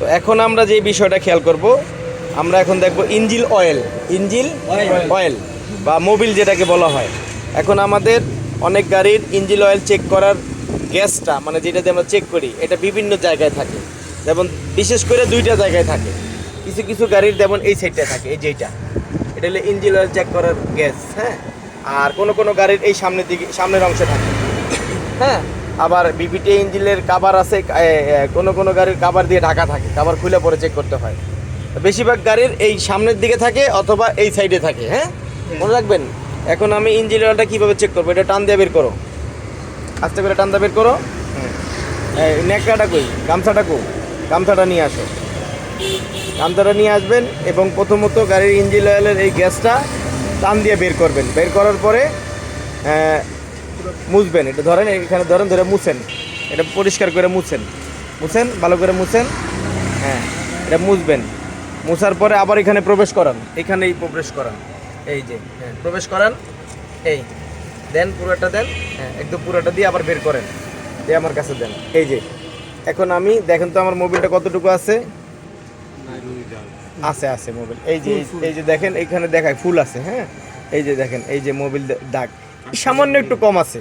তো এখন আমরা যে বিষয়টা খেয়াল করব, আমরা এখন দেখব ইঞ্জিল অয়েল। ইঞ্জিল অয়েল বা মোবিল যেটাকে বলা হয়। এখন আমাদের অনেক গাড়ির ইঞ্জিল অয়েল চেক করার গ্যাসটা মানে যেটা দিয়ে আমরা চেক করি, এটা বিভিন্ন জায়গায় থাকে। যেমন বিশেষ করে দুইটা জায়গায় থাকে। কিছু কিছু গাড়ির যেমন এই সাইডটা থাকে, এই যেইটা। এটা হলো ইঞ্জিল অয়েল চেক করার গ্যাস হ্যাঁ? আর কোনো কোনো গাড়ির এই সামনের দিকে, সামনের অংশে থাকে। হ্যাঁ? আবার বিপিটি ইঞ্জিনের কাভার আছে কোনো কোনো গাড়ির কাভার দিয়ে ঢাকা থাকে কাভার খুলে পরে চেক করতে হয়। বেশিরভাগ গাড়ির এই সামনের দিকে থাকে অথবা এই সাইডে থাকে হ্যাঁ? মনে রাখবেন, এখন আমি ইঞ্জিন অয়েলটা কীভাবে চেক করব? এটা টান দিয়ে বের করো। আস্তে করে টান দিয়ে বের করো। নেকড়াটা কই? গামছাটা কই? গামছাটা নিয়ে আসো। গামছাটা নিয়ে আসবেন এবং প্রথমত গাড়ির ইঞ্জিন অয়েলের এই গ্যাসটা টান দিয়ে বের করবেন। বের করার পরে মুছবেন। এটা ধরেন, এখানে ধরেন, ধরে মুছেন। এটা পরিষ্কার করে মুছেন। মুছেন, ভালো করে মুছেন। হ্যাঁ এটা মুছবেন। মুছার পরে আবার এখানে প্রবেশ করান। এখানেই প্রবেশ করান। এই যে হ্যাঁ প্রবেশ করান। এই, দেন, পুরোটা দেন। হ্যাঁ একদম পুরোটা দিয়ে আবার বের করেন। দিয়ে আমার কাছে দেন। এই যে, এখন আমি, দেখেন তো আমার মোবিলটা কতটুকু আছে? আছে আছে মোবিল। এই যে, এই- যে দেখেন, এখানে দেখায়, ফুল আছে হ্যাঁ? এই যে দেখেন, এই যে মোবিল দাগ। সামান্য একটু কম আছে।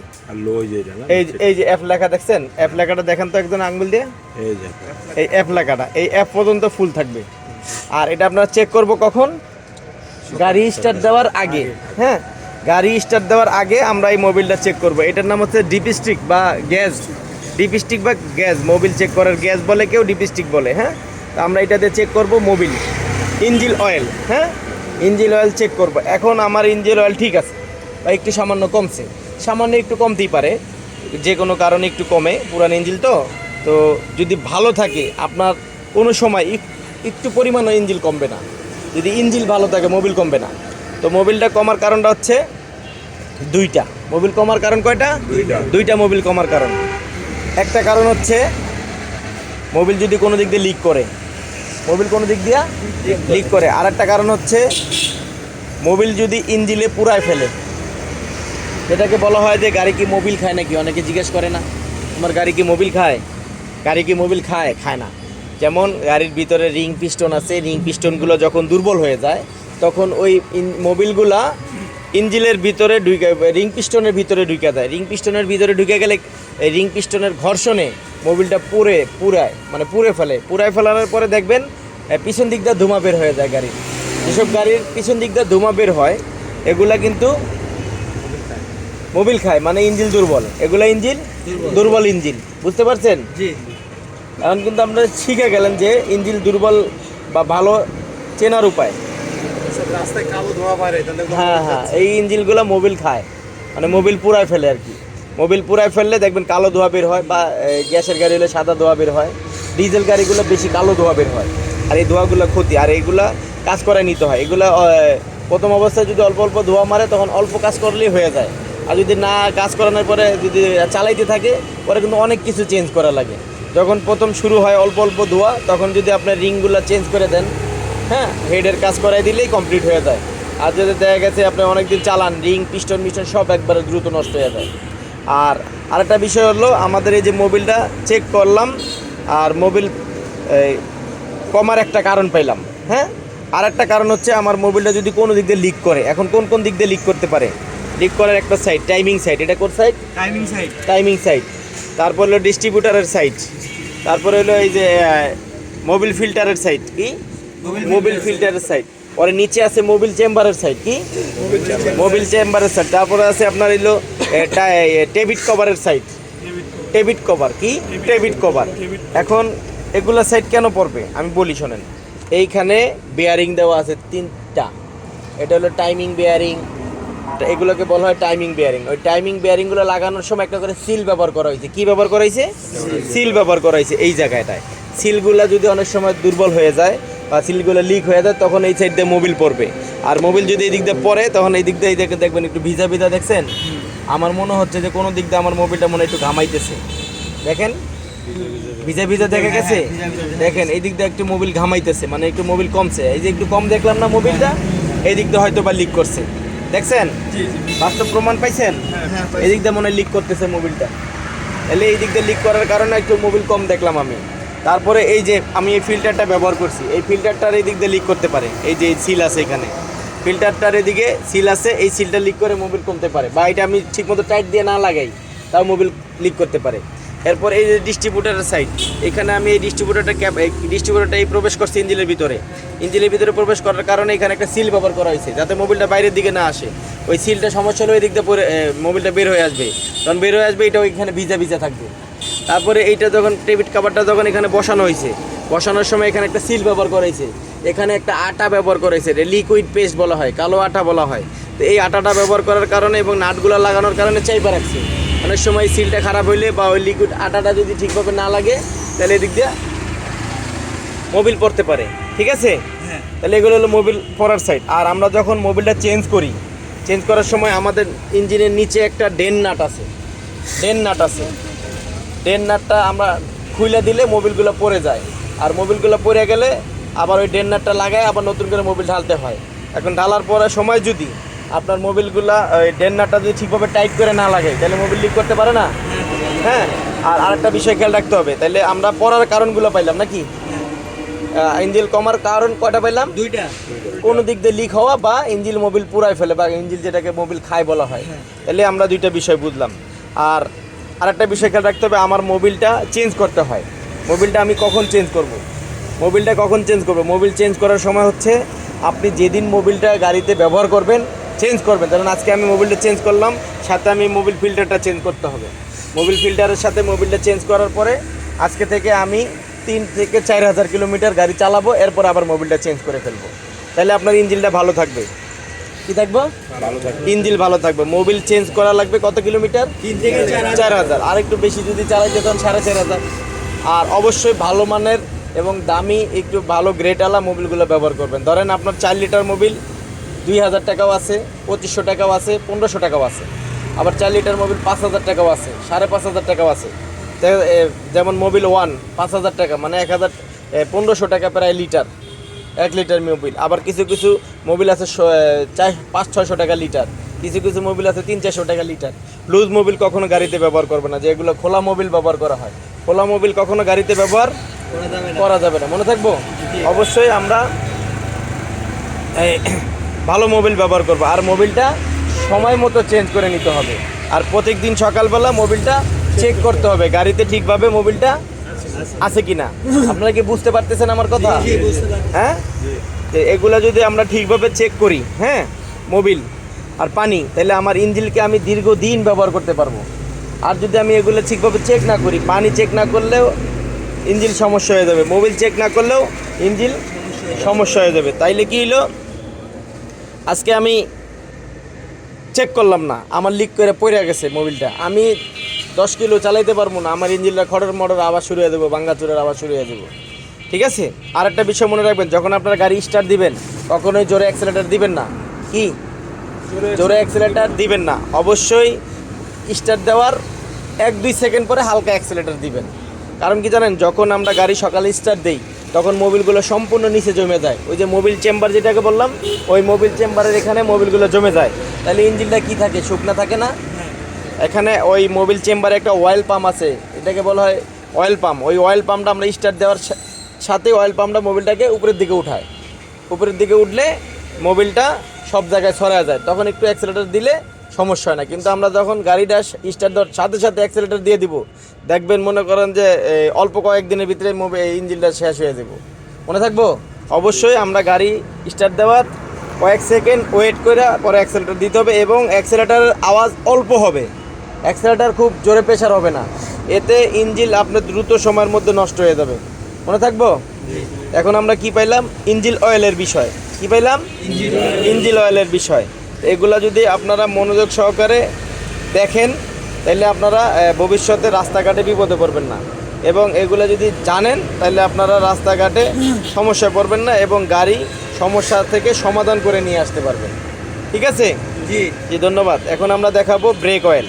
এই যে এই যে অ্যাপ লেখা দেখছেন? অ্যাপ লেখাটা দেখেন তো একজন আঙ্গুল দিয়ে? এই অ্যাপ লেখাটা। এই অ্যাপ পর্যন্ত ফুল থাকবে। আর এটা আপনারা চেক করব কখন? গাড়ি স্টার্ট দেওয়ার আগে। হ্যাঁ? গাড়ি স্টার্ট দেওয়ার আগে আমরা এই মোবিলটা চেক করব। এটার নাম হচ্ছে ডিপিস্টিক বা গ্যাস ডিপিস্টিক বা গ্যাস মোবিল চেক করার গ্যাস বলে কেউ ডিপিস্টিক বলে হ্যাঁ? তো আমরা এটাতে চেক করব মোবিল ইঞ্জিল অয়েল হ্যাঁ? ইঞ্জিল অয়েল চেক করব। এখন আমার ইঞ্জিল অয়েল ঠিক আছে। বা একটু সামান্য কমছে। সামান্য একটু কমতেই পারে। যে কোনো কারণে একটু কমে পুরান ইঞ্জিল তো। তো যদি ভালো থাকে আপনার কোনো সময় এক- একটু পরিমাণও ইঞ্জিল কমবে না। যদি ইঞ্জিল ভালো থাকে মোবিল কমবে না। তো মোবিলটা কমার কারণটা হচ্ছে দুইটা। মোবিল কমার কারণ কয়টা? দুইটা। দুইটা মোবিল কমার কারণ। একটা কারণ হচ্ছে মোবিল যদি কোনো দিক দিয়ে লিক করে মোবিল কোনো দিক দিয়ে লিক করে। আর একটা কারণ হচ্ছে মোবিল যদি ইঞ্জিলে পুরায় ফেলে এটাকে বলা হয় যে গাড়ি কি মোবিল খায় নাকি? অনেকে জিজ্ঞেস করে না। তোমার গাড়ি কি মোবিল খায়? গাড়ি কি মোবিল খায়? খায় না। যেমন গাড়ির ভিতরে রিং পিস্টন আছে, রিং পিস্টনগুলো যখন দুর্বল হয়ে যায়, তখন ওই মোবিলগুলা ইঞ্জিলের ভিতরে ঢুকে রিং পিস্টনের ভিতরে ঢুকে যায় রিং পিস্টনের ভিতরে ঢুকে গেলে এই রিং পিস্টনের ঘর্ষণে মোবিলটা পুরে পুরায় মানে পুড়ে ফেলে। পুরায় ফেলার পরে দেখবেন পিছন দিক দিয়ে ধোঁয়া বের হয়ে যায় গাড়ির। যেসব গাড়ির পিছন দিক দিয়ে ধোঁয়া বের হয়, এগুলা কিন্তু মোবিল খায় মানে ইঞ্জিন দুর্বল। এগুলো ইঞ্জিন দুর্বল। ইঞ্জিন বুঝতে পারছেন? জি। এখন কিন্তু আপনারা শিখে গেলেন যে ইঞ্জিন দুর্বল বা ভালো চেনার উপায়। হ্যাঁ হ্যাঁ এই ইঞ্জিনগুলো মোবিল খায় মানে মোবিল পুরায় ফেলে আর কি। মোবিল পুরায় ফেললে দেখবেন কালো ধোয়া বের হয় বা গ্যাসের গাড়ি হলে সাদা ধোয়া বের হয় ডিজেল গাড়িগুলো বেশি কালো ধোয়া বের হয় আর এই ধোয়াগুলো ক্ষতি। আর এইগুলা কাজ করে নিতে হয়। এগুলো প্রথম অবস্থায় যদি অল্প অল্প ধোয়া মারে তখন অল্প কাজ করলেই হয়ে যায়। আর যদি না কাজ করানোর পরে যদি চালাইতে থাকে, পরে কিন্তু অনেক কিছু চেঞ্জ করা লাগে। যখন প্রথম শুরু হয় অল্প অল্প ধোয়া, তখন যদি আপনার রিংগুলো চেঞ্জ করে দেন হ্যাঁ হেডের কাজ করাই দিলেই কমপ্লিট হয়ে যায়। আর যদি দেখা গেছে আপনি অনেকদিন চালান, রিং পিস্টন মিস্টন সব একবারে দ্রুত নষ্ট হয়ে যায়। আর আরেকটা বিষয় হলো, আমাদের এই যে মোবিলটা চেক করলাম, আর মোবিল কমার একটা কারণ পাইলাম হ্যাঁ? আর একটা কারণ হচ্ছে, আমার মোবিলটা যদি কোনো দিক দিয়ে লিক করে, এখন কোন কোন দিক দিয়ে লিক করতে পারে? লিক করার একটা সাইড টাইমিং সাইড এটা কোন side timing side timing side তারপর হলো ডিস্ট্রিবিউটারের সাইড তারপরে হলো এই যে মোবিল ফিল্টারের সাইড কি? মোবিল ফিল্টারের সাইড পরে নিচে আছে মোবিল চেম্বারের সাইড কি? মোবিল চেম্বারের সাইড তারপরে আছে আপনার হলো টেবিট কভারের সাইড টেবিট কভার কি? টেবিট কভার এখন এগুলা সাইড কেন পড়বে? আমি বলি শোনেন। এইখানে বেয়ারিং দেওয়া আছে তিনটা। এটা হলো টাইমিং বেয়ারিং এগুলোকে বলা হয় টাইমিং বেয়ারিং ওই টাইমিং বেয়ারিংগুলো লাগানোর সময় একটা করে সিল ব্যবহার করা হয়েছে। কি ব্যবহার করা হয়েছে? সিল ব্যবহার করা হয়েছে এই জায়গাটায়। সিলগুলো যদি অনেক সময় দুর্বল হয়ে যায় বা সিলগুলো লিক হয়ে যায়, তখন এই সাইড দিয়ে মোবিল পড়বে। আর মোবিল যদি এই দিক দিয়ে পড়ে, তখন এই দিক দিয়ে এই দিকে দেখবেন একটু ভিজা ভিজা দেখছেন? আমার মনে হচ্ছে যে কোনো দিক দিয়ে আমার মোবিলটা মনে একটু ঘামাইতেছে। দেখেন? ভিজা ভিজা দেখা গেছে? দেখেন, এই দিক দিয়ে একটু মোবিল ঘামাইতেছে মানে একটু মোবিল কমছে। এই যে একটু কম দেখলাম না মোবিলটা এই দিক দিয়ে হয়তো বা লিক করছে। দেখছেন? বাস্তব প্রমাণ পাইছেন? এদিক দিয়ে মনে হয় লিক করতেছে মোবিলটা তাহলে এই দিক দিয়ে লিক করার কারণে একটু মোবিল কম দেখলাম আমি। তারপরে এই যে আমি এই ফিল্টারটা ব্যবহার করছি। এই ফিল্টারটার এই দিক দিয়ে লিক করতে পারে। এই যে সিল আছে এখানে। ফিল্টারটার এদিকে সিল আছে। এই সিলটা লিক করে মোবিল কমতে পারে। বা এটা আমি ঠিকমতো টাইট দিয়ে না লাগাই তাও মোবিল লিক করতে পারে। এরপর এই যে ডিস্ট্রিবিউটারের সাইড এখানে আমি এই ডিস্ট্রিবিউটারটা ক্যাপ ডিস্ট্রিবিউটারটা এই প্রবেশ করছি ইঞ্জিনের ভিতরে। ইঞ্জিনের ভিতরে প্রবেশ করার কারণে এখানে একটা সিল ব্যবহার করা হয়েছে, যাতে মোবিলটা বাইরের দিকে না আসে। ওই সিলটা সমস্যা হলে ওই দিক দিয়ে পরে মোবিলটা বের হয়ে আসবে। তখন বের হয়ে আসবে এটা ওইখানে ভিজা ভিজা থাকবে। তারপরে এইটা যখন টেবিট কাভারটা যখন এখানে বসানো হয়েছে, বসানোর সময় এখানে একটা সিল ব্যবহার করা হয়েছে। এখানে একটা আটা ব্যবহার করা হয়েছে লিকুইড পেস্ট বলা হয়, কালো আটা বলা হয়। তো এই আটাটা ব্যবহার করার কারণে এবং নাটগুলো লাগানোর কারণে চাইপা রাখছে। অনেক সময় সিলটা খারাপ হইলে বা ওই লিকুইড আটাটা যদি ঠিকভাবে না লাগে তাহলে এদিক দিয়ে মোবিল পড়তে পারে। ঠিক আছে? হ্যাঁ। তাহলে এগুলো হলো মোবিল পরার সাইড আর আমরা যখন মোবিলটা চেঞ্জ করি চেঞ্জ করার সময় আমাদের ইঞ্জিনের নিচে একটা ডেন নাট আছে। ডেন নাট আছে। ডেন নাটটা আমরা খুলে দিলে মোবিলগুলো পড়ে যায়। আর মোবিলগুলো পড়ে গেলে আবার ওই ডেন নাটটা লাগায় আবার নতুন করে মোবিল ঢালতে হয়। এখন ঢালার পরে সময় যদি আপনার মোবিলগুলা ওই ডেন নাটটা যদি ঠিকভাবে টাইট করে না লাগে তাহলে মোবিল লিক করতে পারে না? হ্যাঁ? আর আরেকটা বিষয় খেয়াল রাখতে হবে তাহলে আমরা পড়ার কারণগুলো পাইলাম নাকি? ইঞ্জিল কমার কারণ কয়টা পাইলাম? দুইটা। কোনো দিক দিয়ে লিক হওয়া বা ইঞ্জিল মোবিল পুরাই ফেলে বা ইঞ্জিল যেটাকে মোবিল খায় বলা হয়। তাহলে আমরা দুইটা বিষয় বুঝলাম। আর আরেকটা বিষয় খেয়াল রাখতে হবে আমার মোবিলটা চেঞ্জ করতে হয়। মোবিলটা আমি কখন চেঞ্জ করব। মোবিলটা কখন চেঞ্জ করব? মোবিল চেঞ্জ করার সময় হচ্ছে আপনি যেদিন মোবিলটা গাড়িতে ব্যবহার করবেন চেঞ্জ করবেন। কারণ আজকে আমি মোবিলটা চেঞ্জ করলাম সাথে আমি মোবিল ফিল্টারটা চেঞ্জ করতে হবে। মোবিল ফিল্টারের সাথে মোবিলটা চেঞ্জ করার পরে আজকে থেকে আমি তিন থেকে চার হাজার কিলোমিটার গাড়ি চালাবো এরপর আবার মোবিলটা চেঞ্জ করে ফেলব। তাহলে আপনার ইঞ্জিনটা ভালো থাকবে। কি থাকব? ভালো থাকবে। ইঞ্জিন ভালো থাকবে। মোবিল চেঞ্জ করা লাগবে কত কিলোমিটার? তিন থেকে চার হাজার। আর একটু বেশি যদি চালাইতে যেতাম সাড়ে চার হাজার। আর অবশ্যই ভালো মানের এবং দামি একটু ভালো গ্রেটওয়ালা মোবিলগুলো ব্যবহার করবেন। ধরেন আপনার চার লিটার মোবিল দুই হাজার টাকাও আছে পঁচিশশো টাকাও আছে পনেরোশো টাকাও আছে। আবার চার লিটার মোবিল পাঁচ হাজার টাকাও আছে সাড়ে পাঁচ হাজার টাকাও আছে। যেমন মোবিল ওয়ান পাঁচ হাজার টাকা মানে এক হাজার পনেরোশো টাকা প্রায় লিটার এক লিটার মোবিল। আবার কিছু কিছু মোবিল আছে চার পাঁচ ছয়শো টাকা লিটার কিছু কিছু মোবিল আছে তিন চারশো টাকা লিটার। লুজ মোবিল কখনো গাড়িতে ব্যবহার করবে না যেগুলো খোলা মোবিল ব্যবহার করা হয়। খোলা মোবিল কখনো গাড়িতে ব্যবহার করা যাবে না। করা যাবে না মনে থাকব? অবশ্যই আমরা ভালো মোবিল ব্যবহার করব। আর মোবিলটা সময় মতো চেঞ্জ করে নিতে হবে। আর প্রত্যেক দিন সকালবেলা মোবিলটা চেক করতে হবে গাড়িতে ঠিকভাবে মোবিলটা আছে কিনা। আপনারা কি বুঝতে পারতেছেন আমার কথা? হ্যাঁ? এগুলা যদি আমরা ঠিকভাবে চেক করি হ্যাঁ? মোবিল আর পানি তাহলে আমার ইঞ্জিলকে আমি দীর্ঘদিন ব্যবহার করতে পারব। আর যদি আমি এগুলো ঠিকভাবে চেক না করি পানি চেক না করলেও ইঞ্জিল সমস্যা হয়ে যাবে। মোবিল চেক না করলেও ইঞ্জিল সমস্যা হয়ে যাবে। তাইলে কি হলো আজকে আমি চেক করলাম না আমার লিক করে পড়ে গেছে মোবিলটা আমি দশ কিলো চালাইতে পারব না আমার ইঞ্জিনটা খড়ের মডের আবার শুরু হয়ে দেবো বাঙ্গাচুরের আবার শুরু হয়ে দেবো ঠিক আছে? আর একটা বিষয় মনে রাখবেন যখন আপনারা গাড়ি স্টার্ট দিবেন কখনোই জোরে অ্যাক্সিলেটার দিবেন না। কি? জোরে অ্যাক্সিলেটার দিবেন না। অবশ্যই স্টার্ট দেওয়ার এক দুই সেকেন্ড পরে হালকা অ্যাক্সিলেটার দিবেন। কারণ কি জানেন যখন আমরা গাড়ি সকালে স্টার্ট দেই তখন মোবিলগুলো সম্পূর্ণ নিচে জমে যায়। ওই যে মোবিল চেম্বার যেটাকে বললাম, ওই মোবিল চেম্বারের এখানে মোবিলগুলো জমে যায়। তাহলে ইঞ্জিনটা কি থাকে? শুকনা থাকে না? এখানে ওই মোবিল চেম্বারে একটা অয়েল পাম্প আছে। এটাকে বলা হয় অয়েল পাম্প ওই অয়েল পাম্পটা আমরা স্টার্ট দেওয়ার সাথে অয়েল পাম্পটা মোবিলটাকে উপরের দিকে উঠায়। উপরের দিকে উঠলে মোবিলটা সব জায়গায় ছড়া যায়। তখন একটু অ্যাক্সিলেটার দিলে সমস্যা হয় না। কিন্তু আমরা যখন গাড়িটা স্টার্ট দেওয়ার সাথে সাথে অ্যাক্সিলেটার দিয়ে দিব, দেখবেন মনে করেন যে অল্প কয়েকদিনের ভিতরে ইঞ্জিনটা শেষ হয়ে যাব। মনে থাকব? অবশ্যই আমরা গাড়ি স্টার্ট দেওয়ার কয়েক সেকেন্ড ওয়েট করে পরে অ্যাক্সেলেটার দিতে হবে এবং অ্যাক্সেলেটারের আওয়াজ অল্প হবে। অ্যাক্সেলেটার খুব জোরে প্রেশার হবে না। এতে ইঞ্জিল আপনার দ্রুত সময়ের মধ্যে নষ্ট হয়ে যাবে। মনে থাকব? এখন আমরা কি পাইলাম? ইঞ্জিল অয়েলের বিষয়। কি পাইলাম? ইঞ্জিল অয়েলের বিষয়। এগুলা যদি আপনারা মনোযোগ সহকারে দেখেন তাহলে আপনারা ভবিষ্যতে রাস্তাঘাটে বিপদে পড়বেন না। এবং এগুলো যদি জানেন তাহলে আপনারা রাস্তাঘাটে সমস্যা পড়বেন না এবং গাড়ি সমস্যা থেকে সমাধান করে নিয়ে আসতে পারবেন। ঠিক আছে? জি। জি ধন্যবাদ। এখন আমরা দেখাবো ব্রেক অয়েল